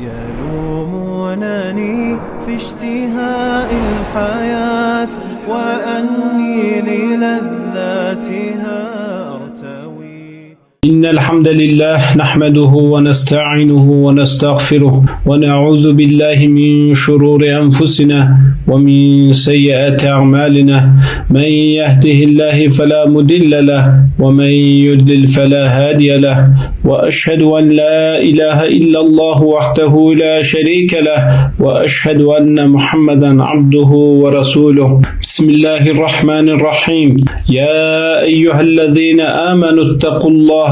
يلومونني في اشتهاء الحياة وأني للذاتها. إن الحمد لله نحمده ونستعينه ونستغفره ونعوذ بالله من شرور أنفسنا ومن سيئات أعمالنا. من يهده الله فلا مضل له ومن يضلل فلا هادي له. وأشهد أن لا إله إلا الله وحده لا شريك له. وأشهد أن محمدا عبده ورسوله. بسم الله الرحمن الرحيم. يا أيها الذين آمنوا اتقوا الله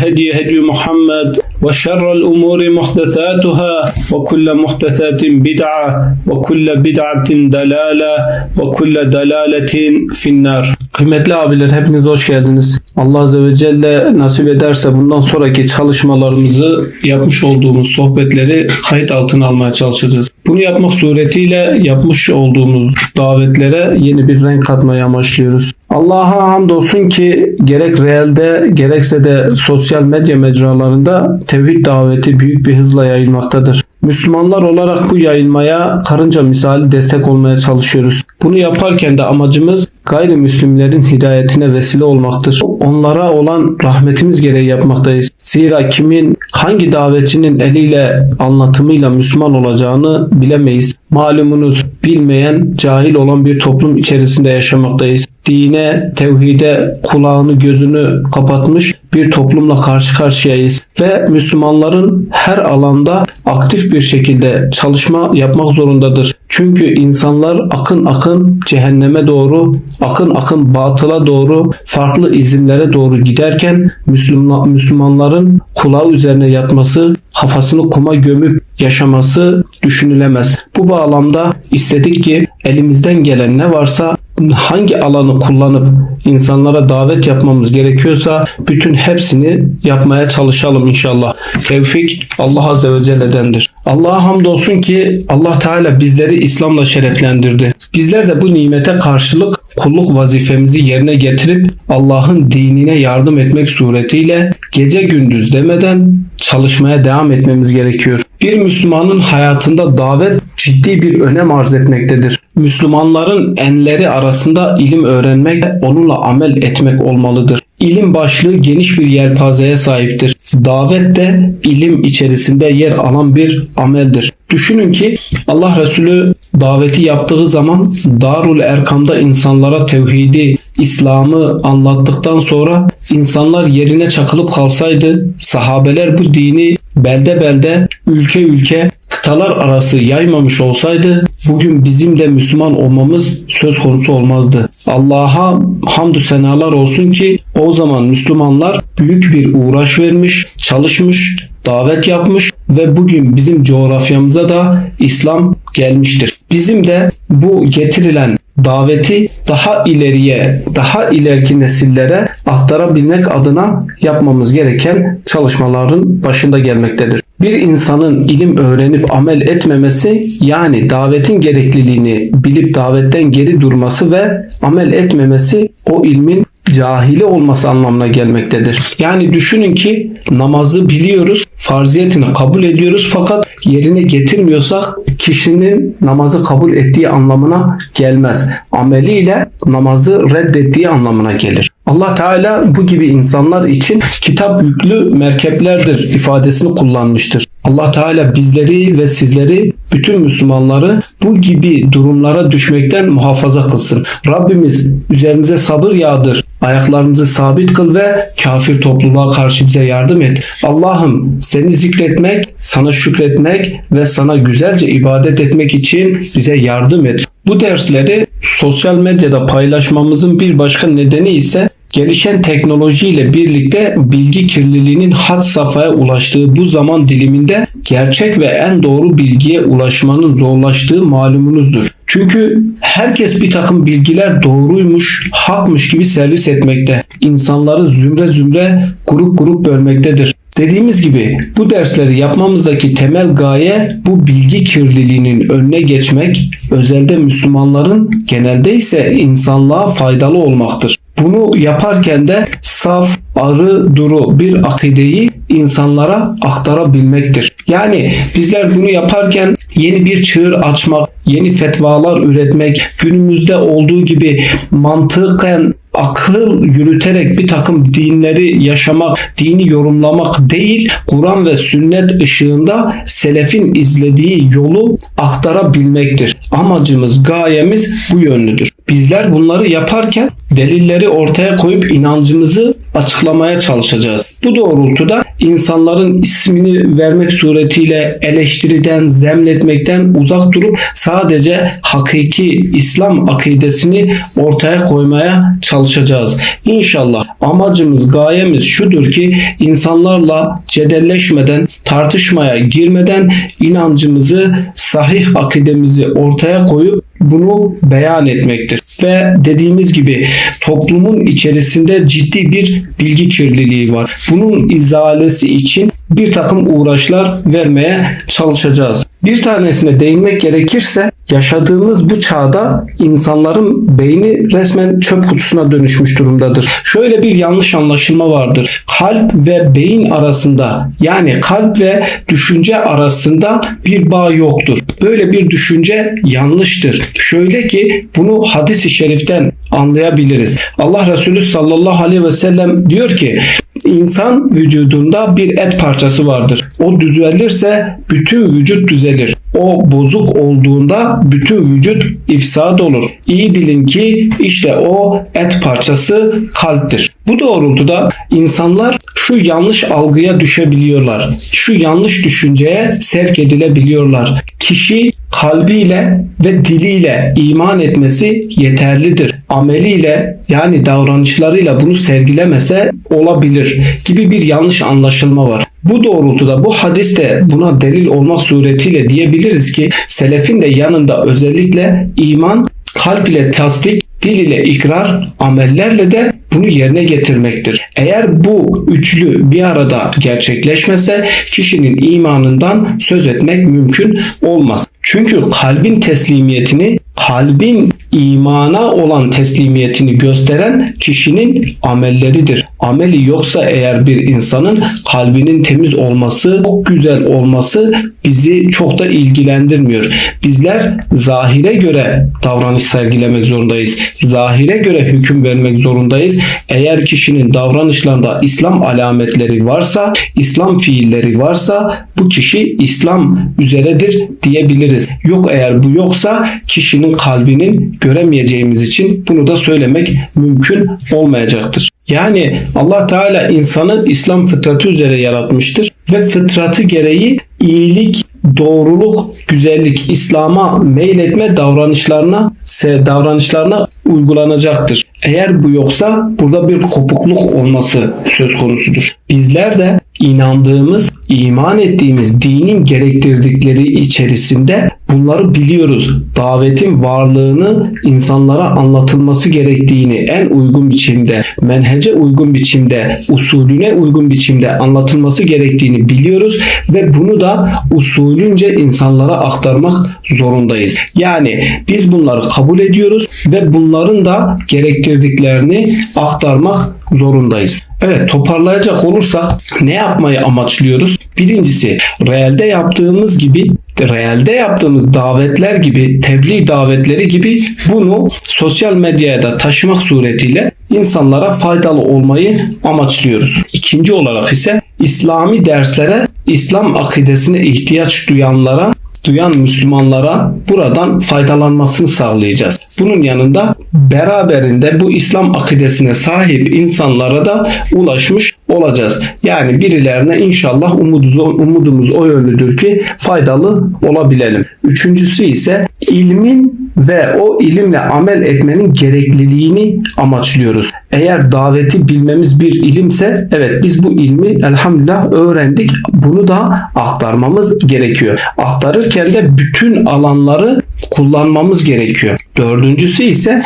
الهدي هدي محمد وشر الأمور محدثاتها وكل محدثات بدعة وكل بدعة دلالة وكل دلالة في النار Kıymetli abiler hepiniz hoş geldiniz. Allah Azze ve Celle nasip ederse bundan sonraki çalışmalarımızı yapmış olduğumuz sohbetleri kayıt altına almaya çalışacağız. Bunu yapmak suretiyle yapmış olduğumuz davetlere yeni bir renk katmayı amaçlıyoruz. Allah'a hamdolsun ki gerek reelde gerekse de sosyal medya mecralarında tevhid daveti büyük bir hızla yayılmaktadır. Müslümanlar olarak bu yayılmaya karınca misali destek olmaya çalışıyoruz. Bunu yaparken de amacımız gayrimüslimlerin hidayetine vesile olmaktır. Onlara olan rahmetimiz gereği yapmaktayız. Zira kimin hangi davetçinin eliyle anlatımıyla Müslüman olacağını bilemeyiz. Malumunuz bilmeyen, cahil olan bir toplum içerisinde yaşamaktayız. Dine, tevhide kulağını gözünü kapatmış bir toplumla karşı karşıyayız ve Müslümanların her alanda aktif bir şekilde çalışma yapmak zorundadır. Çünkü insanlar akın akın cehenneme doğru, akın akın batıla doğru, farklı izimlere doğru giderken Müslüman, Müslümanların kulağı üzerine yatması, kafasını kuma gömüp yaşaması düşünülemez. Bu bağlamda istedik ki elimizden gelen ne varsa hangi alanı kullanıp insanlara davet yapmamız gerekiyorsa bütün hepsini yapmaya çalışalım inşallah. Tevfik Allah Azze ve Celle'dendir. Allah'a hamdolsun ki Allah Teala bizleri İslam'la şereflendirdi. Bizler de bu nimete karşılık kulluk vazifemizi yerine getirip Allah'ın dinine yardım etmek suretiyle gece gündüz demeden çalışmaya devam etmemiz gerekiyor. Bir Müslümanın hayatında davet ciddi bir önem arz etmektedir. Müslümanların enleri arasında ilim öğrenmek ve onunla amel etmek olmalıdır. İlim başlığı geniş bir yelpazeye sahiptir. Davet de ilim içerisinde yer alan bir ameldir. Düşünün ki Allah Resulü daveti yaptığı zaman Darul Erkam'da insanlara tevhidi, İslam'ı anlattıktan sonra insanlar yerine çakılıp kalsaydı sahabeler bu dini belde belde, ülke ülke, kıtalar arası yaymamış olsaydı bugün bizim de Müslüman olmamız söz konusu olmazdı. Allah'a hamdü senalar olsun ki o zaman Müslümanlar büyük bir uğraş vermiş, çalışmış, davet yapmış ve bugün bizim coğrafyamıza da İslam gelmiştir. Bizim de bu getirilen daveti daha ileriye, daha ileriki nesillere aktarabilmek adına yapmamız gereken çalışmaların başında gelmektedir. Bir insanın ilim öğrenip amel etmemesi yani davetin gerekliliğini bilip davetten geri durması ve amel etmemesi o ilmin cahili olması anlamına gelmektedir. Yani düşünün ki namazı biliyoruz, farziyetini kabul ediyoruz fakat yerine getirmiyorsak kişinin namazı kabul ettiği anlamına gelmez. Ameliyle namazı reddettiği anlamına gelir. Allah Teala bu gibi insanlar için kitap yüklü merkeplerdir ifadesini kullanmıştır. Allah Teala bizleri ve sizleri bütün Müslümanları bu gibi durumlara düşmekten muhafaza kılsın. Rabbimiz üzerimize sabır yağdır. ayaklarımızı sabit kıl ve kafir topluluğa karşı bize yardım et. Allah'ım seni zikretmek, sana şükretmek ve sana güzelce ibadet etmek için bize yardım et. Bu dersleri sosyal medyada paylaşmamızın bir başka nedeni ise gelişen teknolojiyle birlikte bilgi kirliliğinin had safhaya ulaştığı bu zaman diliminde gerçek ve en doğru bilgiye ulaşmanın zorlaştığı malumunuzdur. Çünkü herkes bir takım bilgiler doğruymuş, hakmış gibi servis etmekte. İnsanları zümre zümre, grup grup bölmektedir. Dediğimiz gibi bu dersleri yapmamızdaki temel gaye bu bilgi kirliliğinin önüne geçmek, özelde Müslümanların genelde ise insanlığa faydalı olmaktır. Bunu yaparken de saf, arı, duru bir akideyi insanlara aktarabilmektir. Yani bizler bunu yaparken yeni bir çığır açmak, yeni fetvalar üretmek, günümüzde olduğu gibi mantıken akıl yürüterek bir takım dinleri yaşamak, dini yorumlamak değil, Kur'an ve sünnet ışığında selefin izlediği yolu aktarabilmektir. Amacımız, gayemiz bu yönlüdür. Bizler bunları yaparken delilleri ortaya koyup inancımızı açıklamaya çalışacağız. Bu doğrultuda insanların ismini vermek suretiyle eleştiriden, zemletmekten uzak durup sadece hakiki İslam akidesini ortaya koymaya çalışacağız. İnşallah amacımız, gayemiz şudur ki insanlarla cedelleşmeden, tartışmaya girmeden inancımızı, sahih akidemizi ortaya koyup bunu beyan etmektir. Ve dediğimiz gibi toplumun içerisinde ciddi bir bilgi kirliliği var. Bunun izalesi için bir takım uğraşlar vermeye çalışacağız. Bir tanesine değinmek gerekirse yaşadığımız bu çağda insanların beyni resmen çöp kutusuna dönüşmüş durumdadır. Şöyle bir yanlış anlaşılma vardır. Kalp ve beyin arasında yani kalp ve düşünce arasında bir bağ yoktur. Böyle bir düşünce yanlıştır. Şöyle ki bunu hadis-i şeriften anlayabiliriz. Allah Resulü sallallahu aleyhi ve sellem diyor ki İnsan vücudunda bir et parçası vardır. O düzelirse bütün vücut düzelir. O bozuk olduğunda bütün vücut ifsad olur. İyi bilin ki işte o et parçası kalptir. Bu doğrultuda insanlar şu yanlış algıya düşebiliyorlar. Şu yanlış düşünceye sevk edilebiliyorlar. Kişi kalbiyle ve diliyle iman etmesi yeterlidir. Ameliyle yani davranışlarıyla bunu sergilemese olabilir gibi bir yanlış anlaşılma var. Bu doğrultuda bu hadiste buna delil olma suretiyle diyebiliriz ki selefin de yanında özellikle iman kalp ile tasdik dil ile ikrar, amellerle de bunu yerine getirmektir. Eğer bu üçlü bir arada gerçekleşmese kişinin imanından söz etmek mümkün olmaz. Çünkü kalbin teslimiyetini, kalbin imana olan teslimiyetini gösteren kişinin amelleridir. Ameli yoksa eğer bir insanın kalbinin temiz olması, güzel olması bizi çok da ilgilendirmiyor. Bizler zahire göre davranış sergilemek zorundayız. Zahire göre hüküm vermek zorundayız. Eğer kişinin davranışlarında İslam alametleri varsa, İslam fiilleri varsa bu kişi İslam üzeredir diyebiliriz. Yok eğer bu yoksa kişinin kalbinin göremeyeceğimiz için bunu da söylemek mümkün olmayacaktır. Yani Allah Teala insanı İslam fıtratı üzere yaratmıştır ve fıtratı gereği iyilik, doğruluk, güzellik, İslam'a meyletme davranışlarına, davranışlarına uygulanacaktır. Eğer bu yoksa burada bir kopukluk olması söz konusudur. Bizler de inandığımız, iman ettiğimiz dinin gerektirdikleri içerisinde bunları biliyoruz. Davetin varlığını insanlara anlatılması gerektiğini en uygun biçimde, menhece uygun biçimde, usulüne uygun biçimde anlatılması gerektiğini biliyoruz ve bunu da usulünce insanlara aktarmak zorundayız. Yani biz bunları kabul ediyoruz ve bunların da gerektirdiklerini aktarmak zorundayız. Evet toparlayacak olursak ne yapmayı amaçlıyoruz? Birincisi realde yaptığımız gibi realde yaptığımız davetler gibi tebliğ davetleri gibi bunu sosyal medyaya da taşımak suretiyle insanlara faydalı olmayı amaçlıyoruz. İkinci olarak ise İslami derslere İslam akidesine ihtiyaç duyanlara duyan Müslümanlara buradan faydalanmasını sağlayacağız. Bunun yanında beraberinde bu İslam akidesine sahip insanlara da ulaşmış olacağız. Yani birilerine inşallah umudumuz, umudumuz o yönlüdür ki faydalı olabilelim. Üçüncüsü ise ilmin ve o ilimle amel etmenin gerekliliğini amaçlıyoruz. Eğer daveti bilmemiz bir ilimse evet biz bu ilmi elhamdülillah öğrendik. Bunu da aktarmamız gerekiyor. Aktarırken de bütün alanları kullanmamız gerekiyor. Dördüncüsü ise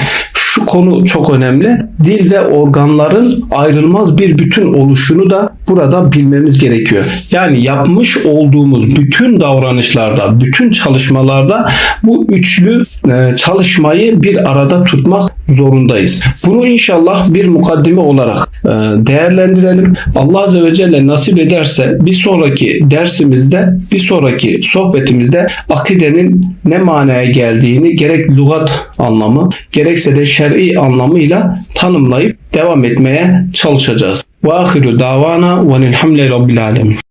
şu konu çok önemli. Dil ve organların ayrılmaz bir bütün oluşunu da burada bilmemiz gerekiyor. Yani yapmış olduğumuz bütün davranışlarda, bütün çalışmalarda bu üçlü e, çalışmayı bir arada tutmak zorundayız. Bunu inşallah bir mukaddime olarak e, değerlendirelim. Allah Azze ve Celle nasip ederse bir sonraki dersimizde, bir sonraki sohbetimizde akidenin ne manaya geldiğini gerek lügat anlamı gerekse de şer'i anlamıyla tanımlayıp devam etmeye çalışacağız. Ve ahiru davana ve elhamdülillahi rabbil alemin.